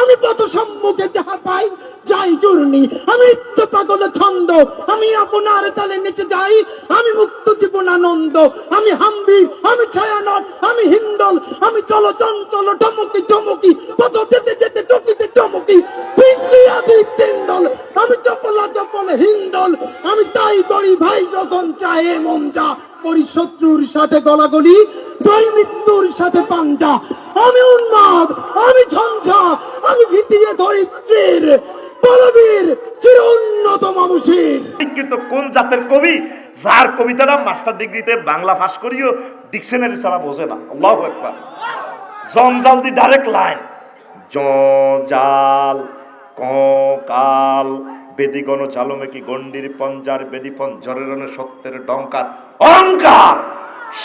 আমি পথ সম্মুখে যাহা পাই, যাই চূর্ণি আমি নিত্য পাগল ছন্দ, আমি আপনার তালে নিচে যাই। আমি মুক্ত জীবনানন্দ আমি হাম্বি আমি ছায়ানট, আমি হিন্দল, আমি চল চঞ্চল টমকি চমকি পথ যেতে যেতে টকিতে টমকি পিন্দি আদি তিন্দল আমি চপলা চপল হিন্দল। আমি তাই করি ভাই যখন চায় মন যা। করি শত্রুর সাথে গলাগলি দুই মৃত্যুর সাথে পাঞ্জা। আমি উন্মাদ, আমি ঝঞ্ঝা, আমি ভিতিয়ে ধরিত্রীর বলবীর চির উন্নত মানুষের। কিন্তু কোন জাতের কবি? যার কবিতাটা মাস্টার ডিগ্রিতে বাংলা ফাঁস করিও ডিকশনারি ছাড়া বোঝে না। জঞ্জাল দি ডাইরেক্ট লাইন। জাল কাল, বেদিগণ জালমেকি গন্ডির পঞ্জার বেদি পঞ্জরের সত্যের ডঙ্কার অহংকার!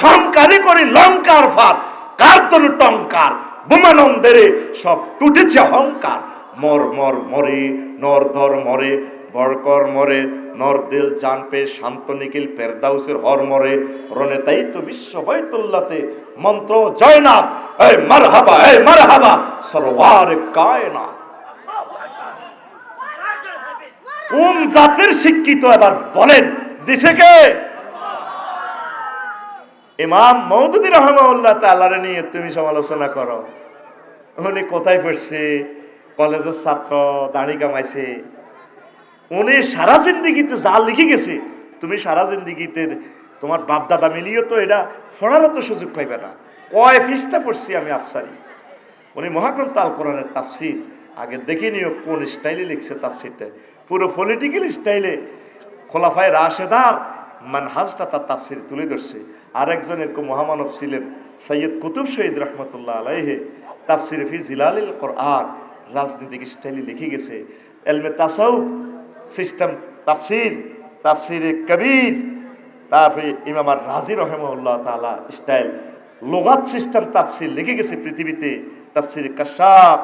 সংকারে করি লঙ্কার ভাত কার তনু টঙ্কার বোমানন্দেরে সব টুটেছে অহংকার। মর মর, মরে, নর, ধর, মরে, বরকর মরে, নর, দিল, জান, পে, শান্ত, নিখিল, ফেরদাউসের হর মরে, রনে তাই তো বিশ্ব বৈতুল্লাতে মন্ত্র জয়নাথ। এই মারহাবা এই মারহাবা সরওয়ার কায়নাথ কোন জাতের শিক্ষিত এবার বলেন, দিছে কে? ইমাম মৌদুদি রহমাউল্লাহ তালারে নিয়ে তুমি সমালোচনা করো। উনি কোথায় পড়ছে? কলেজের ছাত্র, দাড়ি কামাইছে। উনি সারা জিন্দিগিতে যা লিখে গেছে, তুমি সারা জিন্দিগিতে তোমার বাপ দাদা মিলিয়েও তো এটা পড়ারও তো সুযোগ পাইবে না। কয় ফিসটা পড়ছি আমি আফসারি। উনি মহাগ্রন্থ আল কোরআনের তাফসির। আগে দেখে নিও কোন স্টাইলে লিখছে তাফসিরটা। পুরো পলিটিক্যাল স্টাইলে খোলাফায় রাশেদার মানহাজটা তার তাফসির তুলে ধরছে। আর একজন এরকম মহামানব ছিলেন সৈয়দ কুতুব শহীদ রহমতুল্লাহ আলাইহে তাফসির ফি জিলালিল কোরআন, রাজনীতিক স্টাইলে লিখে গেছে, এলমে তাসাউ সিস্টেম তাফসির তাফসির কবির তারপরে ইমাম আর রাজি রহমউল্লাহ তালা স্টাইল, লোগাত সিস্টেম তাফসির লিখে গেছে পৃথিবীতে, তাফসির কাশাব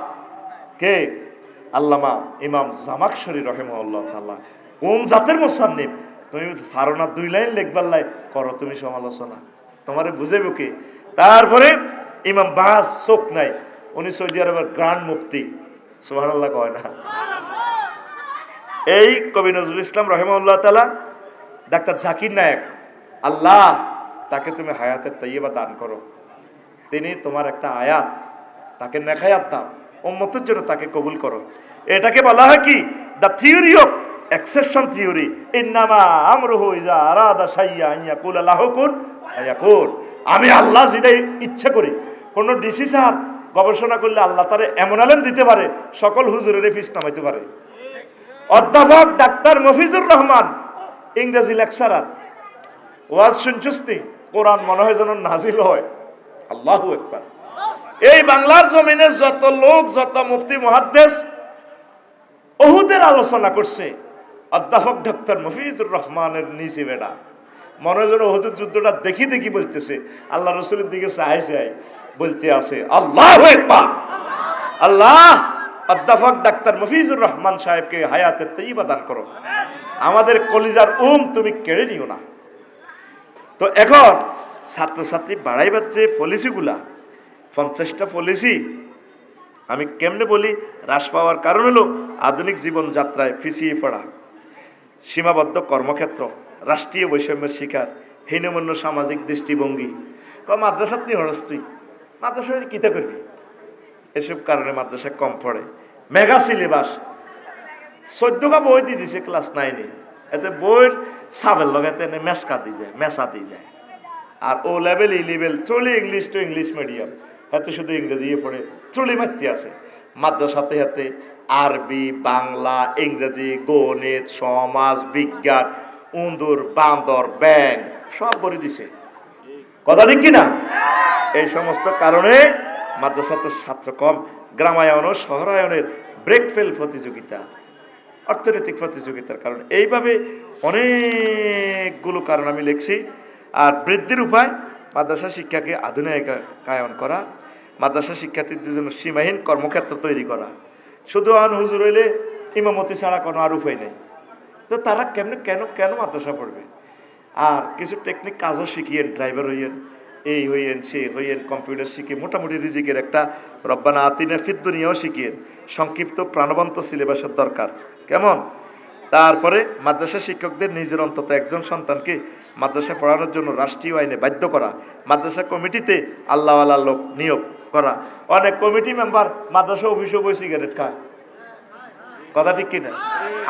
কে? আল্লামা ইমাম জামাকশরী রহেমউল্লাহ তাআলা। কোন জাতের মোসান্নিফ? তুমি পারো না দুই লাইন লিখবার লাই করো, তুমি সমালোচনা। তোমারে বুঝেব কে? তারপরে ইমাম বাস চোখ নাই, উনি সৌদি আরবের গ্রান্ড মুফতি। সুবহানাল্লাহ কয় না? এই কবি নজরুল ইসলাম রহেমউল্লাহ তাআলা, ডাক্তার জাকির নায়ক, আল্লাহ তাকে তুমি হায়াতের তৈবা দান করো। তিনি তোমার একটা আয়াত, তাকে নেখায়াত দাও, উম্মতের জন্য তাকে কবুল করো। এটাকে বলা হয় কি? The theory of exception theory ইন্নামা আমরুহু ইজা আরাদা শাইয়া আইয়া কুল আল্লাহ কুন আয়াকুন আমি আল্লাহ যেটাই ইচ্ছা করি, কোন ডিসি স্যার গবেষণা করলে আল্লাহ তারে এমন আলেম দিতে পারে, সকল হুজুরের ফিস নামাইতে পারে। অধ্যাপক ডাক্তার মফিজুর রহমান, ইংরেজি লেকচারার। ওয়াজ শুনছুস নি? কোরআন মনে হয় যেন নাজিল হয়। আল্লাহু একবার এই বাংলার জমিনে যত লোক, যত মুফতি, মহাদ্দেশ ওহুদের আলোচনা করছে। অধ্যাপক ডাক্তার মফিজুর রহমানের নিচে বেড়া। মনে যেন ওহুদের যুদ্ধটা দেখি দেখি বলতেছে। আল্লাহ রসুলের দিকে চাই চাই বলতে আছে, আল্লাহ আল্লাহ অধ্যাপক ডাক্তার মফিজুর রহমান সাহেবকে হায়াতের তৈবা দান করো। আমাদের কলিজার উম তুমি কেড়ে নিও না। তো এখন ছাত্রছাত্রী বাড়াইবার যে পলিসিগুলা। পঞ্চাশটা পলিসি। আমি কেমনে বলি, হ্রাস পাওয়ার কারণ হলো আধুনিক জীবনযাত্রায় পিছিয়ে পড়া। সীমাবদ্ধ কর্মক্ষেত্র, রাষ্ট্রীয় বৈষম্যের শিকার, হীনমন্য সামাজিক দৃষ্টিভঙ্গি ক মাদ্রাসাত নিয়ে হরস তুই মাদ্রাসা কিতা করবি? এসব কারণে মাদ্রাসা কম পড়ে। Mega syllabus. চোদ্দটা বই দি দিছে, ক্লাস নাইনে। এতে বইয়ের সাবের লগাতে মেসকা দি যায়, মেসা দি যায়। আর O level E level thoroughly English to English medium হাতে শুধু ইংরেজি পড়ে থ্রুলি মারতে আছে। মাদ্রাসাতে হাতে আরবি, বাংলা, ইংরেজি, গণিত, সমাজ, বিজ্ঞান উন্দুর বান্দর, ব্যাং, সব বলে দিছে। কথা ঠিক কিনা? এই সমস্ত কারণে মাদ্রাসাতে ছাত্র কম গ্রামায়ন ও শহরায়নের ব্রেকফেল প্রতিযোগিতা, অর্থনৈতিক প্রতিযোগিতার কারণে। এইভাবে অনেকগুলো কারণ আমি লিখছি। আর বৃদ্ধির উপায়, মাদ্রাসা শিক্ষাকে আধুনিকায়ন করা মাদ্রাসা শিক্ষার্থীদের জন্য সীমাহীন কর্মক্ষেত্র তৈরি করা। শুধু আন হুজুর হইলে ইমামতি ছাড়া কোনো আর উপায় নেই। তো তারা কেমনে কেন কেন মাদ্রাসা পড়বে? আর কিছু টেকনিক কাজও শিখিয়েন ড্রাইভার হইয়েন, এই হইয়েন, সে হইয়েন কম্পিউটার শিখে মোটামুটি রিজিকের একটা রব্বানা আতিনা ফিদ্দুনিয়াও শিখিয়েন। সংক্ষিপ্ত, প্রাণবন্ত সিলেবাসের দরকার। কেমন? তারপরে মাদ্রাসা শিক্ষকদের নিজের অন্তত একজন সন্তানকে মাদ্রাসা পড়ানোর জন্য রাষ্ট্রীয় আইনে বাধ্য করা, মাদ্রাসা কমিটিতে আল্লাহ আল্লাহ লোক নিয়োগ করা। অনেক কমিটি মেম্বার মাদ্রাসা অফিসে বই সিগারেট খায়। কথা ঠিক কিনা?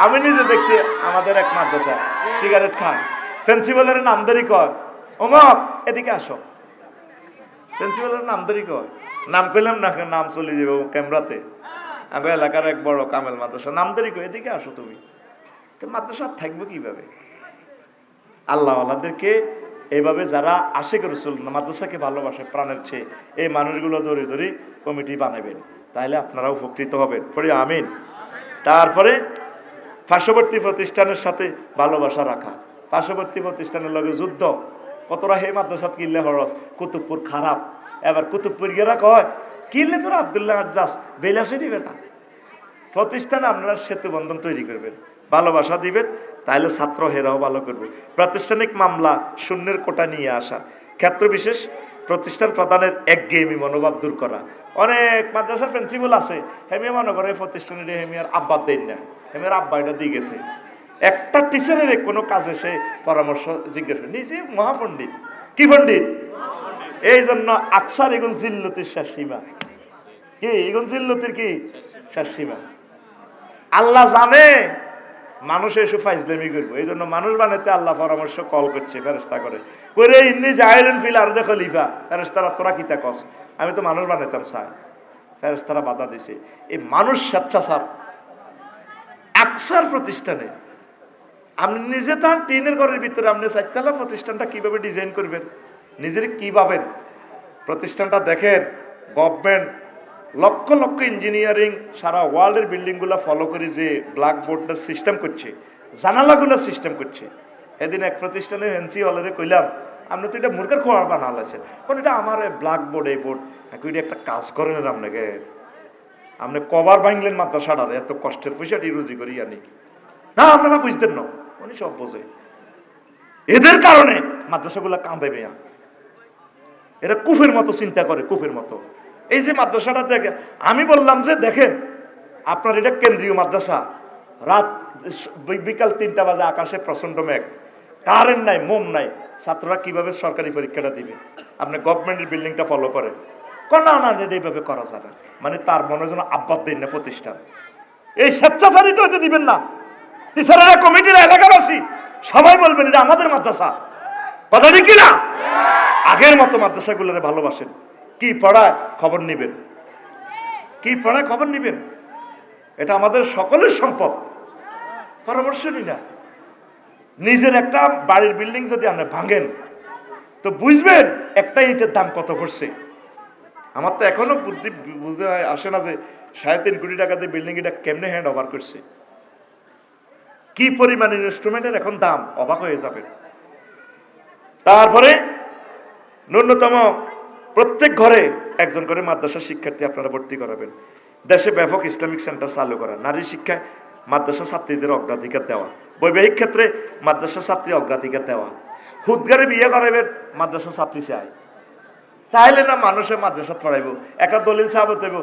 আমি নিজে দেখছি আমাদের এক মাদ্রাসা সিগারেট খায়। প্রিন্সিপালের নামদারি কয় অমক এদিকে আসো। প্রিন্সিপালের নামদারি কয় নাম পেলাম না, নাম চলে যাবে ক্যামেরাতে। আমি এলাকার এক বড় কামেল মাদ্রাসা। নামদারি কয় এদিকে আসো তুমি। তো মাদ্রাসা থাকব কীভাবে? আল্লাহ আল্লাহদেরকে এইভাবে যারা আশেখ রসুল, মাদ্রাসাকে ভালোবাসে প্রাণের চেয়ে, এই মানুষগুলো ধরে ধরে কমিটি বানাবেন। তাহলে আপনারা উপকৃত হবেন। পরে আমিন। তারপরে পার্শ্ববর্তী প্রতিষ্ঠানের সাথে ভালোবাসা রাখা। পার্শ্ববর্তী প্রতিষ্ঠানের লগে যুদ্ধ। কতরা হে মাদ্রাসাত কিনলে হরস কুতুবপুর খারাপ। এবার কুতুবপুর গেরা কয়, কিনলে তোরা আবদুল্লাহ আজ্জাস? বেলাসে দিবে না। প্রতিষ্ঠানে আপনারা সেতু বন্ধন তৈরি করবেন। ভালোবাসা দিবেন তাহলে ছাত্র হেরাও ভালো করবে। প্রাতিষ্ঠানিক মামলা শূন্যের কোটা নিয়ে আসা। ক্ষেত্র বিশেষ, প্রতিষ্ঠান প্রদানের একঘেয়েমি মনোভাব দূর করা। অনেক মাদ্রাসার প্রিন্সিপাল আছে, হেমিয়া মনে করে প্রতিষ্ঠানের হেমিয়ার আব্বা দেন না। হেমিয়ার আব্বা এটা দিয়ে গেছে। একটা টিচারের কোনো কাজে সে পরামর্শ জিজ্ঞেস নিজে মহাপণ্ডিত। কি পণ্ডিত? এই জন্য আকসার এগুন জিল্লতির শেষ সীমা। কি, এগুন জিল্লতির কি? শেষ সীমা। আল্লাহ জানে। মানুষ এসে ফাইজলামি করব। এই জন্য মানুষ বানাতে আল্লাহ পরামর্শ কল করছে ফেরস্তা করে। করে ইন্নি জাহেলেন ফিল আর দেখো লিফা ফেরস্তারা তোরা কিতা কস? আমি তো মানুষ বানাইতাম চাই ফেরস্তারা বাধা দিছে। এই মানুষ স্বেচ্ছাচার। আকসার প্রতিষ্ঠানে। আপনি নিজে তার টিনের ঘরের ভিতরে, আপনি চারতলা প্রতিষ্ঠানটা কীভাবে ডিজাইন করবেন? নিজের কি ভাবেন? প্রতিষ্ঠানটা দেখেন গভর্নমেন্ট লক্ষ লক্ষ ইঞ্জিনিয়ারিং সারা ওয়ার্ল্ডের বিল্ডিংগুলো ফলো করে যে ব্ল্যাকবোর্ডের সিস্টেম করছে জানালাগুলো সিস্টেম করছে। এদিন এক প্রতিষ্ঠানে হেন্সি হলেরে কইলাম আপনি তো এটা মুরগের খোয়ার বানাল আছে। কোন এটা আমার ব্ল্যাকবোর্ড এই বোর্ড এটা একটা কাজ করেন আপনাকে আপনি কবার ভাঙলেন মাদ্রাসাটার এত কষ্টের পয়সাটি রুজি করি আনি। না, আপনারা বুঝতেন না, উনি সব বোঝে। এদের কারণে মাদ্রাসাগুলো কাঁদে মেয়া। এরা কুফের মতো চিন্তা করে, কুফের মতো। এই যে মাদ্রাসাটা দেখে আমি বললাম যে দেখেন, আপনার এটা কেন্দ্রীয় মাদ্রাসা। রাত বিকাল তিনটা বাজে আকাশে প্রচণ্ড মেঘ। কারেন্ট নাই মোম নাই। ছাত্ররা কীভাবে সরকারি পরীক্ষাটা দিবে? আপনি গভর্নমেন্টের বিল্ডিংটা ফলো করেন। না না এইভাবে করা যাবে মানে তার মনে যেন আব্বাদ দিন না প্রতিষ্ঠান। এই স্বেচ্ছাচারিত হতে দিবেন না। টিচারেরা কমিটির এলাকাবাসী। সবাই বলবেন, এটা আমাদের মাদ্রাসা। কথা ঠিক না? আগের মতো মাদ্রাসাগুলোরে ভালোবাসেন। কি পড়ায় খবর নিবেন? কি পড়ায় খবর নিবেন? এটা আমাদের সকলের সম্পদ। পরামর্শ নি না। নিজের একটা বাড়ির বিল্ডিং যদি আপনি ভাঙেন, তো বুঝবেন একটা ইটের দাম কত পড়ছে। আমার তো এখনও বুদ্ধি হয়- আসে না যে সাড়ে তিন কোটি টাকা দিয়ে বিল্ডিং এটা কেমনে হ্যান্ড ওভার করছে। কি পরিমাণ ইনস্ট্রুমেন্টের এখন দাম? অবাক হয়ে যাবে তারপরে ন্যূনতম প্রত্যেক ঘরে একজন করে মাদ্রাসা শিক্ষার্থী আপনারা ভর্তি করাবেন। দেশে ব্যাপক ইসলামিক সেন্টার চালু করা, নারী শিক্ষায় মাদ্রাসা ছাত্রীদের অগ্রাধিকার দেওয়া, বৈবাহিক ক্ষেত্রে মাদ্রাসা ছাত্রী অগ্রাধিকার দেওয়া, হুদগারে বিয়ে করাবেন মাদ্রাসা ছাত্রী চাই তাইলে না মানুষের মাদ্রাসা পড়াইব একটা দলিল সাহাবত দেব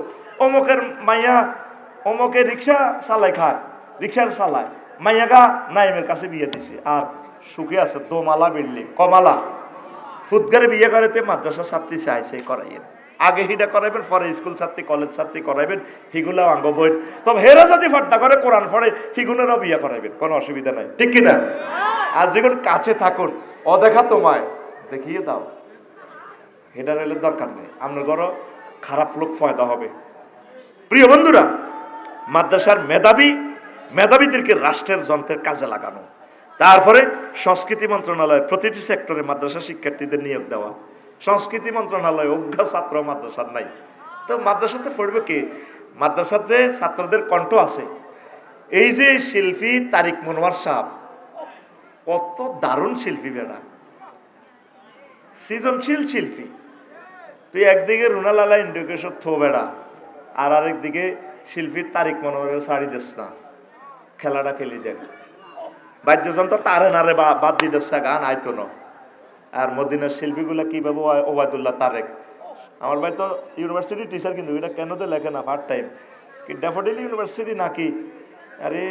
অমুকের মাইয়া অমুকের রিক্সা চালাই খায়, রিক্সা চালায়। মাইয়াগা নাইমের কাছে বিয়ে দিছে। আর সুখে আছে, দোমালা বিল্ডিং, কমালা। ফুটগারে বিয়ে করাতে মাদ্রাসা ছাত্রী চাই চাইছে করাইয়েন আগে হিটা করাইবেন, পরে স্কুল ছাত্রী, কলেজ ছাত্রী করাইবেন হিগুলাও আঙ্গ বই তবে হেরা যদি ফর্দা করে, কোরআন পড়ে হিগুনেরও বিয়ে করাইবেন, কোনো অসুবিধা নাই। ঠিক কিনা? আর যেগুন কাছে থাকুন, অদেখা তোমায়, দেখিয়ে দাও। এটা রইলে দরকার নেই। আপনার ঘরও খারাপ লোক ফয়দা হবে। প্রিয় বন্ধুরা, মাদ্রাসার মেধাবী, মেধাবীদেরকে রাষ্ট্রের যন্ত্রের কাজে লাগানো। তারপরে সংস্কৃতি মন্ত্রণালয়, প্রতিটি সেক্টরে মাদ্রাসা শিক্ষার্থীদের নিয়োগ দেওয়া। সংস্কৃতি মন্ত্রণালয়, অজ্ঞ ছাত্র মাদ্রাসার নাই। তো মাদ্রাসাতে পড়বে কে? মাদ্রাসার যে ছাত্রদের কণ্ঠ আছে। এই যে শিল্পী তারিক মনোয়ার সাহ, কত দারুণ শিল্পী বেড়া সৃজনশীল শিল্পী। তুই একদিকে রুনালালা ইন্ডিকেশন থো বেড়া আর আরেকদিকে শিল্পী তারিক মনোহরের শাড়ি দিস না। খেলাটা খেলি দেখ। বাদ্যযন্ত্র তারে নারে বাদ দিতেছে গান আইতো না। আর মদিনার শিল্পীগুলা কীভাবে ওবায়দুল্লাহ তারেক? আমার ভাই তো ইউনিভার্সিটি টিচার কিন্তু এটা কেন তো লেখে না পার্ট টাইম কি ড্যাফোডিল ইউনিভার্সিটি নাকি? আরে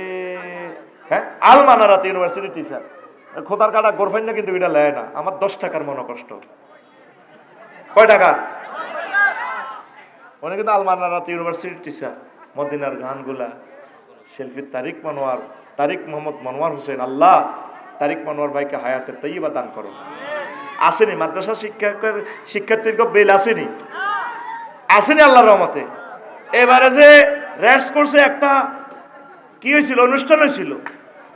হ্যাঁ? আলমানারাত ইউনিভার্সিটি টিচার খোদার কাটা গোরফাইন কিন্তু এটা লেয় না। আমার দশ টাকার মনে কষ্ট কয় টাকা? উনি কিন্তু আলমানারাত ইউনিভার্সিটি টিচার মদিনার গানগুলা শিল্পী তারিক মনোয়ার। তারিক মোহাম্মদ মনোয়ার হোসেন, আল্লাহ তারিক মনোয়ার ভাইকে হায়াতে তৈবা দান করো। আসেনি, মাদ্রাসা শিক্ষকের শিক্ষার্থীর বেল আসেনি। আসেনি আল্লাহর রহমতে। এবারে যে র্যাস করছে একটা, কি হয়েছিল? অনুষ্ঠান হয়েছিল।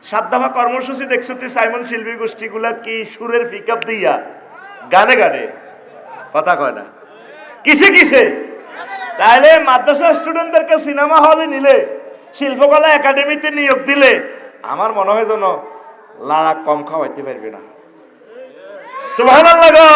সাত দফা কর্মসূচি দেখছ তুই, সাইমন শিল্পী গোষ্ঠীগুলা কি সুরের পিক আপ দিয়া? গানে গানে। কথা কয় না। কিসে কিসে? তাহলে মাদ্রাসা স্টুডেন্টদেরকে সিনেমা হলে নিলে। শিল্পকলা একাডেমিতে নিয়োগ দিলে আমার মনে হয় যেন লাড়া কম খাওয়াইতে পারবে না। গো!